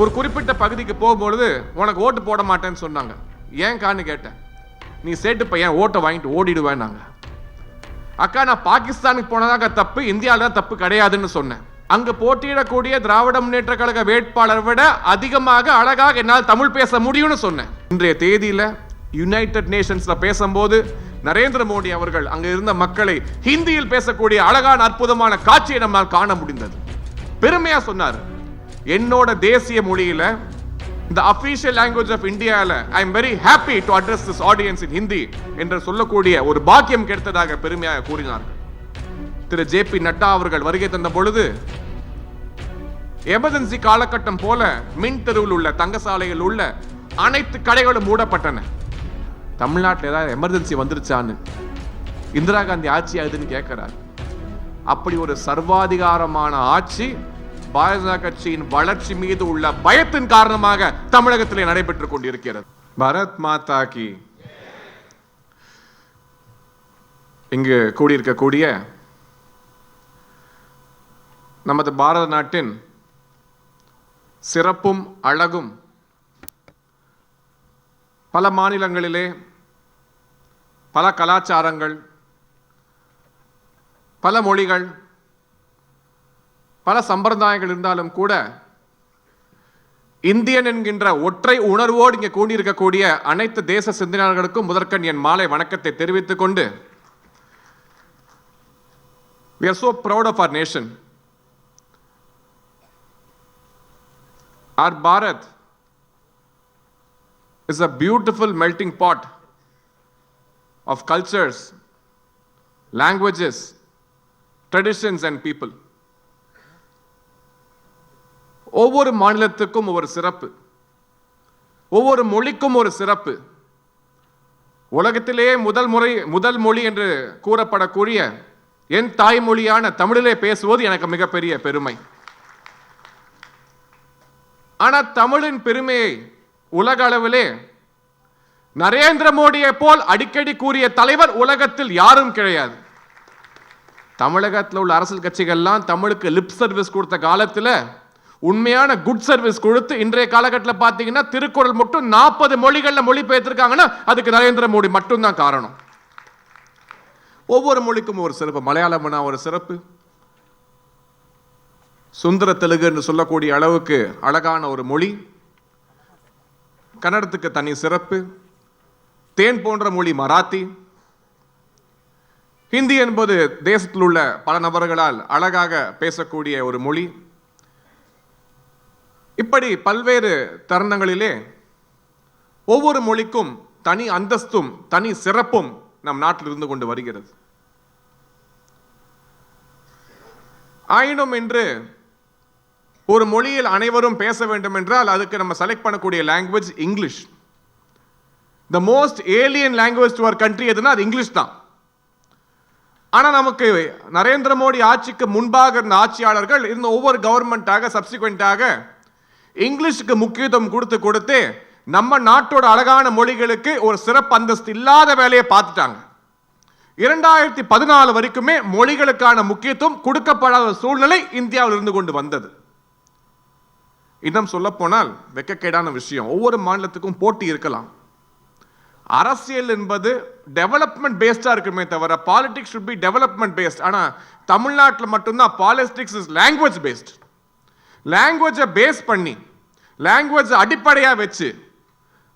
ஒரு குறிப்பிட்ட பகுதிக்கு போகும்பொழுது உனக்கு ஓட்டு போட மாட்டேன்னு சொன்னாங்க. ஏன் கான்னு கேட்டேன். நீ சேட்டு பையன் ஓட்டை வாங்கிட்டு ஓடிடுவேன் நாங்கள் அக்கா நான் பாகிஸ்தானுக்கு போனதாக தப்பு இந்தியாவில் தான் தப்பு கிடையாதுன்னு சொன்னேன். அங்கே போட்டியிடக்கூடிய திராவிட முன்னேற்ற கழக வேட்பாளரை விட அதிகமாக அழகாக என்னால் தமிழ் பேச முடியும்னு சொன்னேன். இன்றைய தேதியில் யுனைடெட் நேஷன்ஸில் பேசும்போது நரேந்திர மோடி அவர்கள் அங்கே இருந்த மக்களை ஹிந்தியில் பேசக்கூடிய அழகான அற்புதமான காட்சியை நம்மால் காண முடிந்தது. பெருமையாக சொன்னார். என்னோட தேசிய மொழியில இந்த அபிஷியல் லாங்குவேஜ் ஆஃப் இந்தியாவில் I am very happy to address this audience in Hindi என்று சொல்லக்கூடிய ஒரு பாக்கியம் கிடைத்ததாக பெருமையாக கூறினார்கள். திரு ஜே பி நட்டா அவர்கள் வருகை தந்த பொழுது எமர்ஜென்சி காலகட்டம் போல மின் தெருவில் உள்ள தங்கசாலையில் உள்ள அனைத்து கடைகளும் மூடப்பட்டன. தமிழ்நாட்டில் ஏதாவது எமர்ஜென்சி வந்துருச்சான்னு இந்திரா காந்தி ஆட்சி ஆகுதுன்னு கேட்கிறார் அப்படி ஒரு சர்வாதிகாரமான ஆட்சி பாரதிய ஜனதா கட்சியின் வளர்ச்சி மீது உள்ள பயத்தின் காரணமாக தமிழகத்திலே நடைபெற்றுக் கொண்டிருக்கிறது. பரத் மாதா கி. இங்கு கூடியிருக்கக்கூடிய நமது பாரத நாட்டின் சிறப்பும் அழகும் பல மாநிலங்களிலே பல கலாச்சாரங்கள் பல மொழிகள் பல சம்பிரதாயங்கள் இருந்தாலும் கூட இந்தியன் என்கின்ற ஒற்றை உணர்வோடு இங்கே கூடியிருக்கக்கூடிய அனைத்து தேச சிந்தனையாளர்களுக்கும் முதற்கண் என் மாலை வணக்கத்தை தெரிவித்துக் கொண்டு we are so proud of our nation our Bharat is a beautiful melting pot of cultures languages traditions and people ஒவ்வொரு மாநிலத்துக்கும் ஒவ்வொரு சிறப்பு. ஒவ்வொரு மொழிக்கும் ஒரு சிறப்பு. உலகத்திலேயே முதல் முறை முதல் மொழி என்று கூறப்படக்கூடிய என் தாய்மொழியான தமிழிலே பேசுவது எனக்கு மிகப்பெரிய பெருமை. ஆனால் தமிழின் பெருமையை உலக அளவிலே நரேந்திர மோடியை போல் அடிக்கடி கூறிய தலைவர் உலகத்தில் யாரும் கிடையாது. தமிழகத்தில் உள்ள அரசியல் கட்சிகள்லாம் தமிழுக்கு லிப் சர்வீஸ் கொடுத்த காலத்தில் உண்மையான குட் சர்வீஸ் கொடுத்து இன்றைய காலகட்டத்தில் பார்த்தீங்கன்னா திருக்குறள் மட்டும் நாற்பது மொழிகளில் மொழிபெயர்த்திருக்காங்கன்னா அதுக்கு நரேந்திர மோடி மட்டும்தான் காரணம். ஒவ்வொரு மொழிக்கும் ஒரு சிறப்பு. மலையாளம்னா ஒரு சிறப்பு. சுந்தர தெலுங்கு என்று சொல்லக்கூடிய அளவுக்கு அழகான ஒரு மொழி. கன்னடத்துக்கு தனி சிறப்பு. தேன் போன்ற மொழி மராத்தி. ஹிந்தி என்பது தேசத்தில் உள்ள பல நபர்களால் அழகாக பேசக்கூடிய ஒரு மொழி. இப்படி பல்வேறு தருணங்களிலே ஒவ்வொரு மொழிக்கும் தனி அந்தஸ்தும் தனி சிறப்பும் நம் நாட்டில் இருந்து கொண்டு வருகிறது. ஆயினும் இன்று ஒரு மொழியில் அனைவரும் பேச வேண்டும் என்றால் அதுக்கு நம்ம செலக்ட் பண்ணக்கூடிய language English the most alien language to our country எதுனா அது இங்கிலீஷ் தான். ஆனால் நமக்கு நரேந்திர மோடி ஆட்சிக்கு முன்பாக இருந்த ஆட்சியாளர்கள் இருந்த ஒவ்வொரு கவர்மெண்ட்டாக சப்சிக்வெண்ட்டாக இங்கிலீஷுக்கு முக்கியத்துவம் கொடுத்து கொடுத்து நம்ம நாட்டோட அழகான மொழிகளுக்கு ஒரு சிறப்பு அந்தஸ்து இல்லாத வேலையை பார்த்துட்டாங்க. இரண்டாயிரத்தி பதினாலு வரைக்குமே மொழிகளுக்கான முக்கியத்துவம் கொடுக்கப்படாத சூழ்நிலை இந்தியாவில் இருந்து கொண்டு வந்தது. இன்னும் சொல்லப்போனால் வெக்கக்கேடான விஷயம். ஒவ்வொரு மாநிலத்துக்கும் போட்டி இருக்கலாம். அரசியல் என்பது டெவலப்மெண்ட் பேஸ்டாக இருக்குமே தவிர politics should be development based ஆனால் தமிழ்நாட்டில் மட்டும்தான் பாலிடிக்ஸ் இஸ் லாங்குவேஜ் பேஸ்ட் லாங்குவேஜை பேஸ் பண்ணி லாங்குவேஜ் அடிப்படையாக வச்சு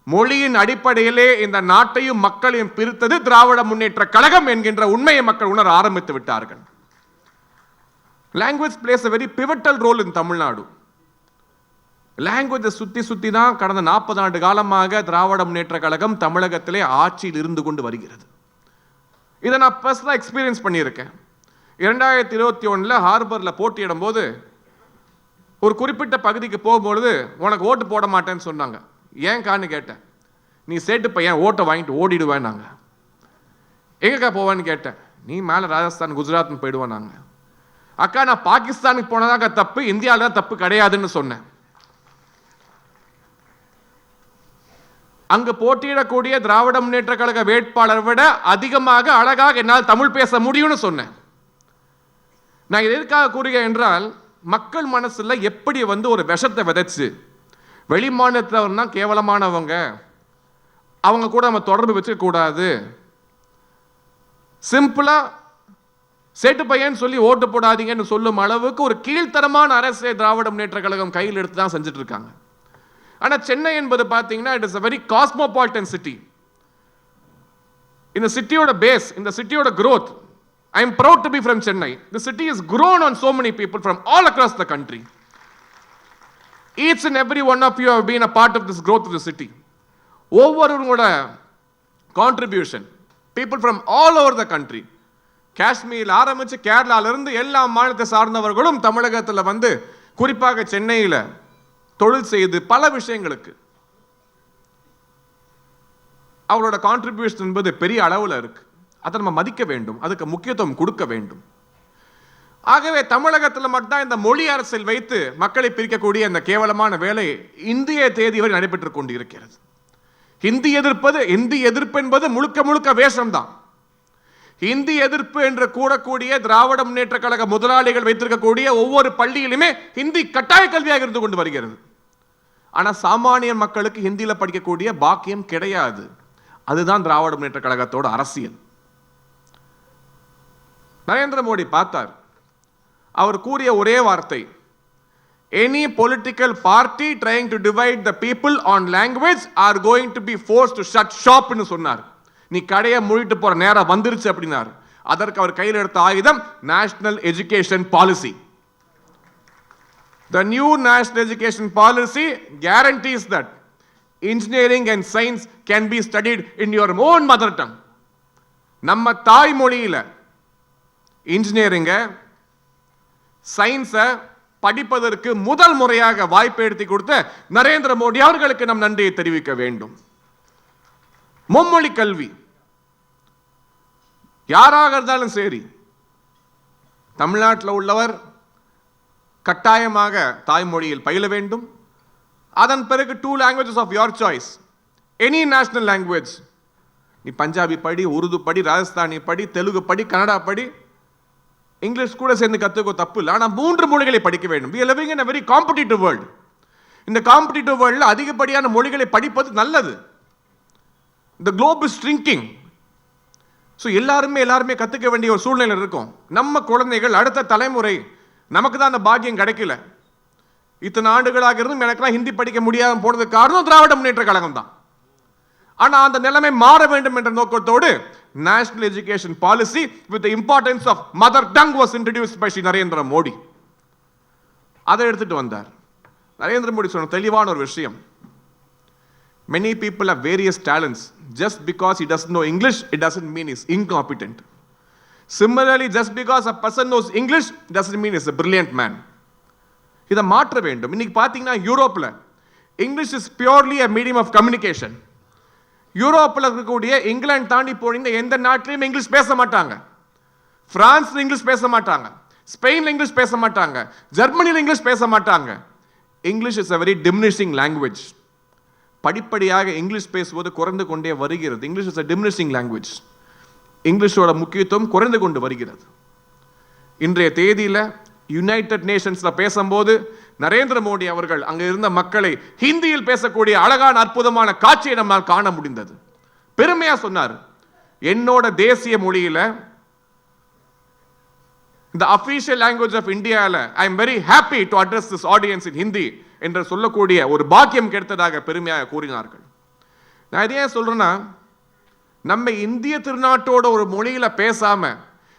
மொழியின் அடிப்படையிலே இந்த நாட்டையும் மக்களையும் பிரித்தது திராவிட முன்னேற்ற கழகம் என்கின்ற உண்மையை மக்கள் உணர ஆரம்பித்து விட்டார்கள். Language plays a very pivotal role in Tamil Nadu. லாங்குவேஜை சுற்றி சுற்றி தான் கடந்த நாற்பது ஆண்டு காலமாக திராவிட முன்னேற்ற கழகம் தமிழகத்திலே ஆட்சியில் இருந்து கொண்டு வருகிறது. இதை நான் பர்சனலாக எக்ஸ்பீரியன்ஸ் பண்ணியிருக்கேன். இரண்டாயிரத்தி இருபத்தி ஒன்றில் ஹார்பரில் போட்டியிடும் போது ஒரு குறிப்பிட்ட பகுதிக்கு போகும்பொழுது உனக்கு ஓட்டு போட மாட்டேன்னு சொன்னாங்க. ஏன் கான்னு கேட்டேன். நீ சேட்டு பையன் ஓட்டை வாங்கிட்டு ஓடிடுவேன் நாங்கள் எங்கக்கா போவேன்னு கேட்டேன்? நீ மேலே ராஜஸ்தான் குஜராத்னு போயிடுவேன் நாங்கள் அக்கா நான் பாகிஸ்தானுக்கு போனதாக தப்பு இந்தியாவில் தான் தப்பு கிடையாதுன்னு சொன்னேன். அங்கு போட்டியிடக்கூடிய திராவிட முன்னேற்ற கழக வேட்பாளரை விட அதிகமாக அழகாக என்னால் தமிழ் பேச முடியும்னு சொன்னேன். நான் எதற்காக கூறுகிறேன் என்றால் மக்கள் மனசில் எப்படி வந்து ஒரு விஷத்தை விதைச்சு? வெளிமாநிலத்தவர்னா கேவலமானவங்க. அவங்க கூட நம்ம தொடர்பு வச்சுக்கக்கூடாது சிம்பிளாக சேட்டு பையன் சொல்லி ஓட்டு போடாதீங்கன்னு சொல்லும் அளவுக்கு ஒரு கீழ்த்தரமான அரசை திராவிட முன்னேற்ற கழகம் கையில் எடுத்து தான் செஞ்சுட்டு இருக்காங்க ஆனால் சென்னை என்பது பார்த்தீங்கன்னா it is a very cosmopolitan city இந்த சிட்டியோட பேஸ் இந்த சிட்டியோட growth I am proud to be from Chennai the city is grown on so many people from all across the country. Each and every one of you have been a part of this growth of the city. ஒவ்வொருவங்களோட contribution people from all over the country காஷ்மீரில் ஆரம்பித்து கேரளாவிலிருந்து எல்லா மாநிலத்தை சார்ந்தவர்களும் தமிழகத்தில் வந்து குறிப்பாக சென்னையில் தொழில் செய்து பல விஷயங்களுக்கு அவரோட கான்ட்ரிபியூஷன் என்பது பெரிய அளவில் இருக்குது அதை நம்ம மதிக்க வேண்டும் அதுக்கு முக்கியத்துவம் கொடுக்க வேண்டும். ஆகவே தமிழகத்தில் மட்டும் இந்த மொழி அரசில் வைத்து மக்களை பிரிக்கக்கூடிய இந்த கேவலமான வேலை இந்திய தேதி வரை நடைபெற்றுக் கொண்டிருக்கிறது. ஹிந்தி எதிர்ப்பது இந்தி எதிர்ப்பு என்பது முழுக்க முழுக்க வேஷம்தான். ஹிந்தி எதிர்ப்பு என்று கூடக்கூடிய திராவிட முன்னேற்ற கழக முதலாளிகள் வைத்திருக்கக்கூடிய ஒவ்வொரு பள்ளியிலுமே ஹிந்தி கட்டாய கல்வியாக இருந்து கொண்டு வருகிறது. ஆனால் சாமானிய மக்களுக்கு ஹிந்தியில் படிக்கக்கூடிய பாக்கியம் கிடையாது. அதுதான் திராவிட முன்னேற்ற கழகத்தோட அரசியல். நரேந்திர மோடி பார்த்தார். அவர் கூறிய ஒரே வார்த்தை any political party trying to divide the people on language are going to be force to shut ஷாப்னு சொன்னார். நீ கடையை மூடிட்டு போகிற நேரம் வந்துருச்சு அப்படின்னார். அதற்கு அவர் கையில் எடுத்த ஆயுதம் national education policy the new national education policy guarantees that engineering and science can be studied in your own mother tongue நம்ம தாய்மொழியில் இன்ஜினியரிங்க சயின்ஸை படிப்பதற்கு முதல் முறையாக வாய்ப்பு எடுத்து கொடுத்த நரேந்திர மோடி அவர்களுக்கு நம் நன்றியை தெரிவிக்க வேண்டும். மும்மொழி கல்வி. யாராக இருந்தாலும் சரி தமிழ்நாட்டில் உள்ளவர் கட்டாயமாக தாய்மொழியில் பயில வேண்டும். அதன் பிறகு two languages of your choice any national language நீ பஞ்சாபி படி உருது படி ராஜஸ்தானி படி தெலுங்கு படி கன்னடா படி இங்கிலீஷ் கூட சேர்ந்து கற்றுக்கோ தப்பு இல்லை. ஆனால் மூன்று மொழிகளை படிக்க வேண்டும். We living in a very competitive world இந்த காம்படிட்டிவ் வேர்ல்டில் அதிகப்படியான மொழிகளை படிப்பது நல்லது. இந்த குளோப் இஸ் ஷ்ரிங்கிங் ஸோ எல்லாருமே எல்லாருமே கற்றுக்க வேண்டிய ஒரு சூழ்நிலை இருக்கும். நம்ம குழந்தைகள் அடுத்த தலைமுறை நமக்கு தான் அந்த பாக்கியம் கிடைக்கல. இத்தனை ஆண்டுகளாக இருந்தும் எனக்கெல்லாம் ஹிந்தி படிக்க முடியாமல் போனதுக்கு காரணம் திராவிட முன்னேற்ற கழகம் தான் ஆனால் அந்த நிலைமை மாற வேண்டும் என்ற நோக்கத்தோடு national education policy with the importance of mother tongue was introduced by Sri Narendra Modi. அதை எடுத்துட்டு வந்தார் நரேந்திர மோடி சொன்ன தெளிவான ஒரு விஷயம் many people are various talents just because it does no English it doesn't mean is incompetent similarly just because a person knows English doesn't mean is a brilliant man இதை மாற்ற வேண்டும் இன்னைக்கு பார்த்தீங்கன்னா யூரோப்பில் English is purely a medium of communication யூரோப்பில் இருக்கக்கூடிய இங்கிலாந்து தாண்டி போனீங்கன்னா எந்த நாட்டிலையும் இங்கிலீஷ் பேச மாட்டாங்க. ஃப்ரான்ஸில் இங்கிலீஷ் பேச மாட்டாங்க. ஸ்பெயினில் இங்கிலீஷ் பேச மாட்டாங்க. ஜெர்மனியில் இங்கிலீஷ் பேச மாட்டாங்க. English is a very diminishing language படிப்படியாக இங்கிலீஷ் பேசுவது குறைந்து கொண்டே வருகிறது. English is a diminishing language இங்கிலீஷோட முக்கியத்துவம் குறைந்து கொண்டு வருகிறது. இன்றைய தேதியில் யுனைடெட் நேஷன்ஸில் பேசும்போது நரேந்திர மோடி அவர்கள் அங்கே இருந்த மக்களை ஹிந்தியில் பேசக்கூடிய அழகான அற்புதமான காட்சியை நம்மால் காண முடிந்தது. பெருமையாக சொன்னார். என்னோட தேசிய மொழியில் இந்த அஃபீஷியல் லாங்குவேஜ் ஆஃப் இந்தியாவில் I am very happy to address this audience in Hindi என்று சொல்லக்கூடிய ஒரு பாக்கியம் கிடைத்ததாக பெருமையாக கூறினார்கள். நான் இதை ஏன் சொல்கிறேன்னா நம்ம இந்திய திருநாட்டோட ஒரு மொழியில் பேசாமல்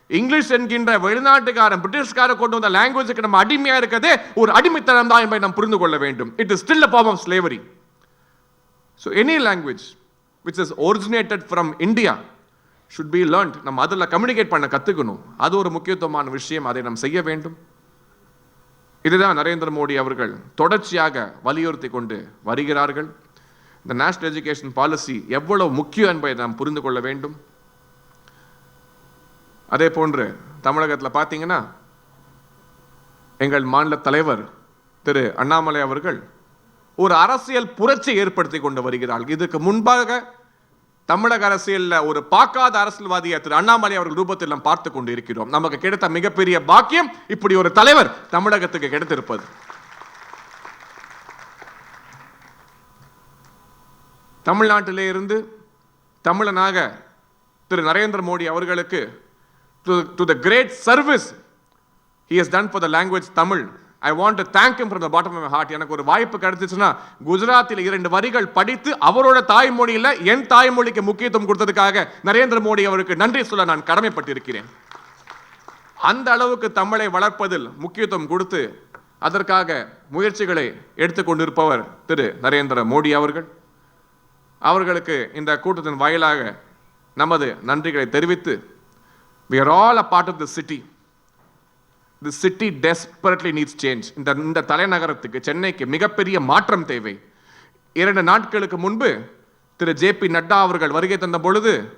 இங்கிலீஷ் என்கின்ற வெளிநாட்டுக்காரன் பிரிட்டிஷ்கார கொண்டு வந்த லாங்குவேஜுக்கு நம்ம அடிமையாக இருக்கதே ஒரு அடிமைத்தனம் தான் என்பதை நாம் புரிந்து கொள்ள வேண்டும். It is still a form of slavery so any language which is originated from India should be learnt நம்ம அதில் கம்யூனிகேட் பண்ண கற்றுக்கணும் அது ஒரு முக்கியத்துவமான விஷயம். அதை நாம் செய்ய வேண்டும். இதுதான் நரேந்திர மோடி அவர்கள் தொடர்ச்சியாக வலியுறுத்தி கொண்டு வருகிறார்கள். இந்த நேஷனல் எஜுகேஷன் பாலிசி எவ்வளவு முக்கியம் என்பதை நாம் புரிந்து கொள்ள வேண்டும். அதே போன்று தமிழகத்தில் பார்த்தீங்கன்னா எங்கள் மாநில தலைவர் திரு அண்ணாமலை அவர்கள் ஒரு அரசியல் புரட்சி ஏற்படுத்தி கொண்டு வருகிறார்கள் இதுக்கு முன்பாக தமிழக அரசியலில் ஒரு பார்க்காத அரசியல்வாதியை திரு அண்ணாமலை அவர்கள் ரூபத்தில் நாம் பார்த்து கொண்டு இருக்கிறோம் நமக்கு கிடைத்த மிகப்பெரிய பாக்கியம் இப்படி ஒரு தலைவர் தமிழகத்துக்கு கிடைத்திருப்பது. தமிழ்நாட்டிலே இருந்து தமிழனாக திரு நரேந்திர மோடி அவர்களுக்கு to the great service he has done for the language Tamil I want to thank him from the bottom of my heart. எனக்கு ஒரு வாய்ப்பு கிடைச்சிச்சுன்னா குஜராத்தில் இரண்டு வரிகள் படித்து அவரோட தாய்மொழியில் என் தாய்மொழிக்கு முக்கியத்துவம் கொடுத்ததுக்காக நரேந்திர மோடி அவருக்கு நன்றி சொல்ல நான் கடமைப்பட்டிருக்கிறேன். அந்த அளவுக்கு தமிழை வளர்ப்பதில் முக்கியத்துவம் கொடுத்து அதற்காக முயற்சிகளை எடுத்துக்கொண்டிருப்பவர் திரு நரேந்திர மோடி அவர்கள். அவர்களுக்கு இந்த கூட்டத்தின் வாயிலாக நமது நன்றிகளை தெரிவித்து we are all a part of the city. The city desperately needs change இந்த இந்த தலைநகரத்துக்கு சென்னைக்கு மிகப்பெரிய மாற்றம் தேவை. இரண்டு நாட்களுக்கு முன்பு திரு. ஜே. பி. நட்டா அவர்கள் வருகை தந்த பொழுது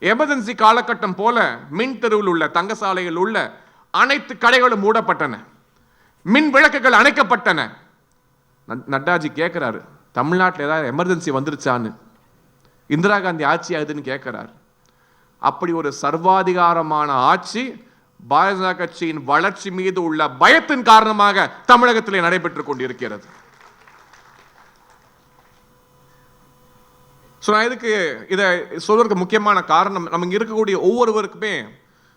எமர்ஜென்சி காலகட்டம் போல மின் தெருவில் உள்ள தங்கசாலையில் உள்ள அனைத்து கடைகளும் மூடப்பட்டன. மின் விளக்குகள் அணைக்கப்பட்டன. நட்- நட்டாஜி கேட்குறாரு தமிழ்நாட்டில் ஏதாவது எமர்ஜென்சி வந்துருச்சான்னு? இந்திரா காந்தி ஆட்சி ஆகுதுன்னு கேட்குறாரு அப்படி ஒரு சர்வாதிகாரமான ஆட்சி பாரதிய ஜனதா கட்சியின் வளர்ச்சி மீது உள்ள பயத்தின் காரணமாக தமிழகத்திலே நடைபெற்றுக் கொண்டிருக்கிறது. ஸோ நான் இதுக்கு இதை சொல்வதற்கு முக்கியமான காரணம் நமக்கு இருக்கக்கூடிய ஒவ்வொருவருக்குமே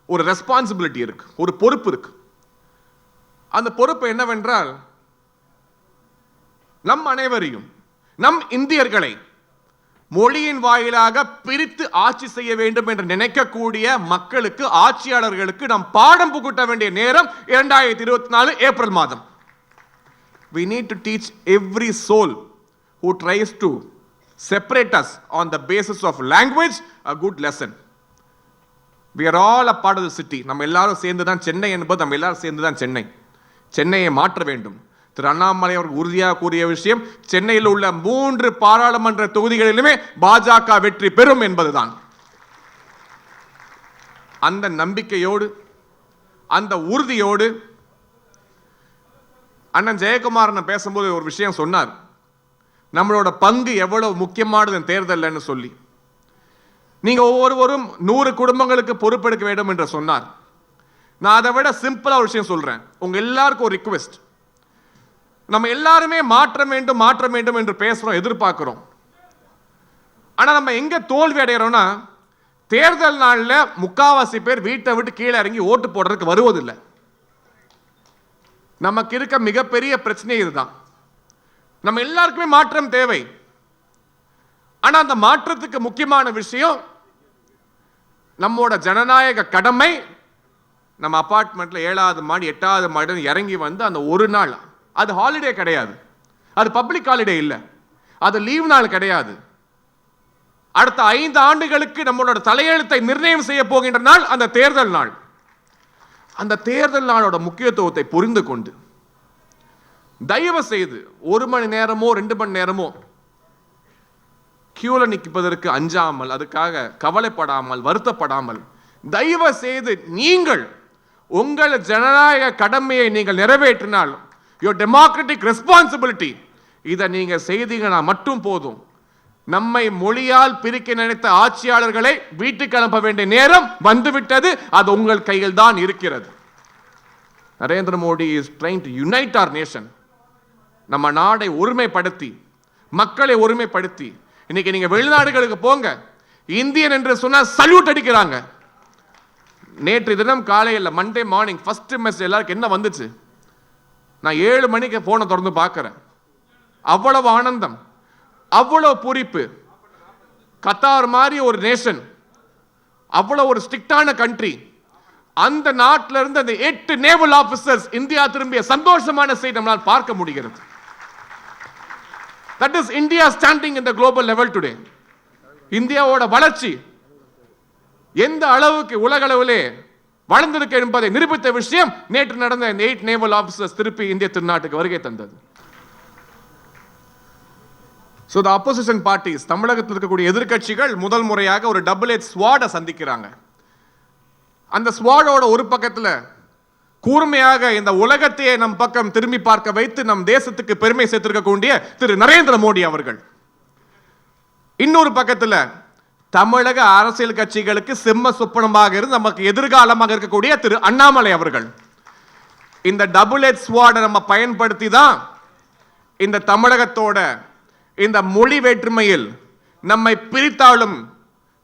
ஒரு ரெஸ்பான்சிபிலிட்டி இருக்கு ஒரு பொறுப்பு இருக்கு. அந்த பொறுப்பு என்னவென்றால் நம் அனைவரையும் நம் இந்தியர்களை மொழியின் வாயிலாக பிரித்து ஆட்சி செய்ய வேண்டும் என்று நினைக்கக்கூடிய மக்களுக்கு ஆட்சியாளர்களுக்கு நாம் பாடம் புகுட்ட வேண்டிய நேரம் இரண்டாயிரத்தி இருபத்தி நாலு ஏப்ரல் மாதம். We need to teach every soul who tries to separate us on the basis of language a good lesson we are all a part of the city நம்ம எல்லாரும் சேர்ந்து தான் சென்னை என்பது நம்ம எல்லாரும் சேர்ந்து தான் சென்னை. சென்னையை மாற்ற வேண்டும். திரு அண்ணாமலை அவர்கள் உறுதியாக கூறிய விஷயம் சென்னையில் உள்ள மூன்று பாராளுமன்ற தொகுதிகளிலுமே பாஜக வெற்றி பெறும் என்பதுதான். அந்த நம்பிக்கையோடு அந்த உறுதியோடு அண்ணன் ஜெயக்குமாரன் பேசும்போது ஒரு விஷயம் சொன்னார். நம்மளோட பங்கு எவ்வளவு முக்கியமானது தேர்தல்னு சொல்லி. நீங்கள் ஒவ்வொருவரும் நூறு குடும்பங்களுக்கு பொறுப்பெடுக்க வேண்டும் என்று சொன்னார். நான் அதை விட சிம்பிளாக ஒரு விஷயம் சொல்கிறேன் உங்கள் எல்லாருக்கும் ஒரு ரிக்வெஸ்ட் நம்ம எல்லாருமே மாற்றம் வேண்டும் மாற்றம் வேண்டும் என்று பேசுகிறோம் எதிர்பார்க்குறோம். ஆனால் நம்ம எங்கே தோல்வி அடைகிறோம்னா தேர்தல் நாளில் முக்காவாசி பேர் வீட்டை விட்டு கீழே இறங்கி ஓட்டு போடுறதுக்கு வருவதில்லை. நமக்கு இருக்க மிகப்பெரிய பிரச்சனை இதுதான். நம்ம எல்லாருக்குமே மாற்றம் தேவை. ஆனால் அந்த மாற்றத்துக்கு முக்கியமான விஷயம் நம்மோட ஜனநாயக கடமை நம்ம அப்பார்ட்மெண்ட்டில் ஏழாவது மாடி எட்டாவது மாடின்னு இறங்கி வந்து அந்த ஒரு நாள். அது ஹாலிடே கிடையாது. அது பப்ளிக் ஹாலிடே இல்லை. அது லீவ் நாள் கிடையாது. அடுத்த ஐந்து ஆண்டுகளுக்கு நம்மளோட தலையெழுத்தை நிர்ணயம் செய்ய போகின்ற நாள் அந்த தேர்தல் நாள். அந்த தேர்தல் நாளோட முக்கியத்துவத்தை புரிந்து கொண்டு தயவு செய்து ஒரு மணி நேரமோ ரெண்டு மணி நேரமோ கியூல நிற்பதற்கு அஞ்சாமல் அதுக்காக கவலைப்படாமல் வருத்தப்படாமல் தயவு செய்து நீங்கள் உங்கள் ஜனநாயக கடமையை நீங்கள் நிறைவேற்றினால் யோர் டெமோக்ராட்டிக் ரெஸ்பான்சிபிலிட்டி இதை நீங்கள் செய்தீங்கன்னா மட்டும் போதும். நம்மை மொழியால் பிரிக்க நினைத்த ஆட்சியாளர்களை வீட்டுக்கு அனுப்ப வேண்டிய நேரம் வந்துவிட்டது. அது உங்கள் கையில் தான் இருக்கிறது. Narendra Modi is trying to unite our nation நம்ம நாடை ஒருமைப்படுத்தி மக்களை ஒருமைப்படுத்தி இன்னைக்கு நீங்கள் வெளிநாடுகளுக்கு போங்க. இந்தியன் என்று சொன்னால் சல்யூட் அடிக்கிறாங்க. நேற்று தினம் காலையில் மண்டே மார்னிங் ஃபர்ஸ்ட் மெசேஜ் எல்லாருக்கும் என்ன வந்துச்சு? நான் ஏழு மணிக்கு போனை திறந்து பார்க்குறேன். அவ்வளவு ஆனந்தம். அவ்வளவு பூரிப்பு. கத்தார் மாதிரி ஒரு நேஷன் அவ்வளோ ஒரு ஸ்ட்ரிக்டான கண்ட்ரி அந்த நாட்டில இருந்து அந்த எட்டு நேவல் ஆஃபீஸர்ஸ் இந்தியா திரும்பிய சந்தோஷமான செய்தி நம்மளால் பார்க்க முடிகிறது. That is India standing in the global level today இந்தியாவோட வளர்ச்சி எந்த அளவுக்கு உலக அளவிலே வளர்ந்திருக்கு என்பதை நிரூபித்த விஷயம் நேற்று நடந்த இந்த எயிட் நேவல் ஆஃபீஸர்ஸ் திருப்பி இந்திய திருநாட்டுக்கு வருகை தந்தது. ஸோ த அப்போசிஷன் பார்ட்டிஸ் தமிழகத்தில் இருக்கக்கூடிய எதிர்க்கட்சிகள் முதல் முறையாக ஒரு டபுள் எச் ஸ்வாடை சந்திக்கிறாங்க. அந்த ஸ்வாடோட ஒரு பக்கத்தில் கூர்மையாக இந்த உலகத்தையே நம் பக்கம் திரும்பி பார்க்க வைத்து நம் தேசத்துக்கு பெருமை சேர்த்திருக்கக்கூடிய திரு நரேந்திர மோடி அவர்கள். இன்னொரு பக்கத்தில் தமிழக அரசியல் கட்சிகளுக்கு செம்ம சொப்பனமாக இருந்து நமக்கு எதிர்காலமாக இருக்கக்கூடிய திரு அண்ணாமலை அவர்கள். இந்த டபுள் எச் ஸ்வாடை நம்ம பயன்படுத்தி தான் இந்த தமிழகத்தோட இந்த மொழி வேற்றுமையில் நம்மை பிரித்தாலும்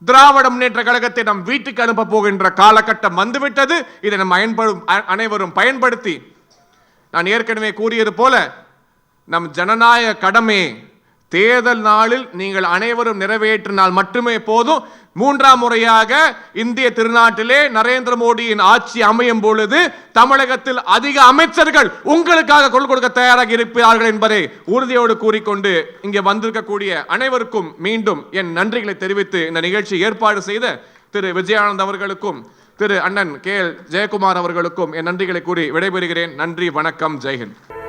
திராவிட முன்னேற்ற கழகத்தை நம் வீட்டுக்கு அனுப்ப போகின்ற காலகட்டம் வந்துவிட்டது. இதை நம் பயன்படும் அ- அனைவரும் பயன்படுத்தி நான் ஏற்கனவே கூறியது போல நம் ஜனநாயக கடமையை தேர்தல் நாளில் நீங்கள் அனைவரும் நிறைவேற்றினால் மட்டுமே போதும். மூன்றாம் முறையாக இந்திய திருநாட்டிலே நரேந்திர மோடியின் ஆட்சி அமையும் பொழுது தமிழகத்தில் அதிக அமைச்சர்கள் உங்களுக்காக குரல் கொடுக்க தயாராக இருப்பார்கள் என்பதை உறுதியோடு கூறிக்கொண்டு இங்கே வந்திருக்கக்கூடிய அனைவருக்கும் மீண்டும் என் நன்றிகளை தெரிவித்து இந்த நிகழ்ச்சி ஏற்பாடு செய்த திரு விஜயானந்த் அவர்களுக்கும் திரு அண்ணன் கே எல் ஜெயக்குமார் அவர்களுக்கும் என் நன்றிகளை கூறி விடைபெறுகிறேன். நன்றி வணக்கம் ஜெய்ஹிந்த்.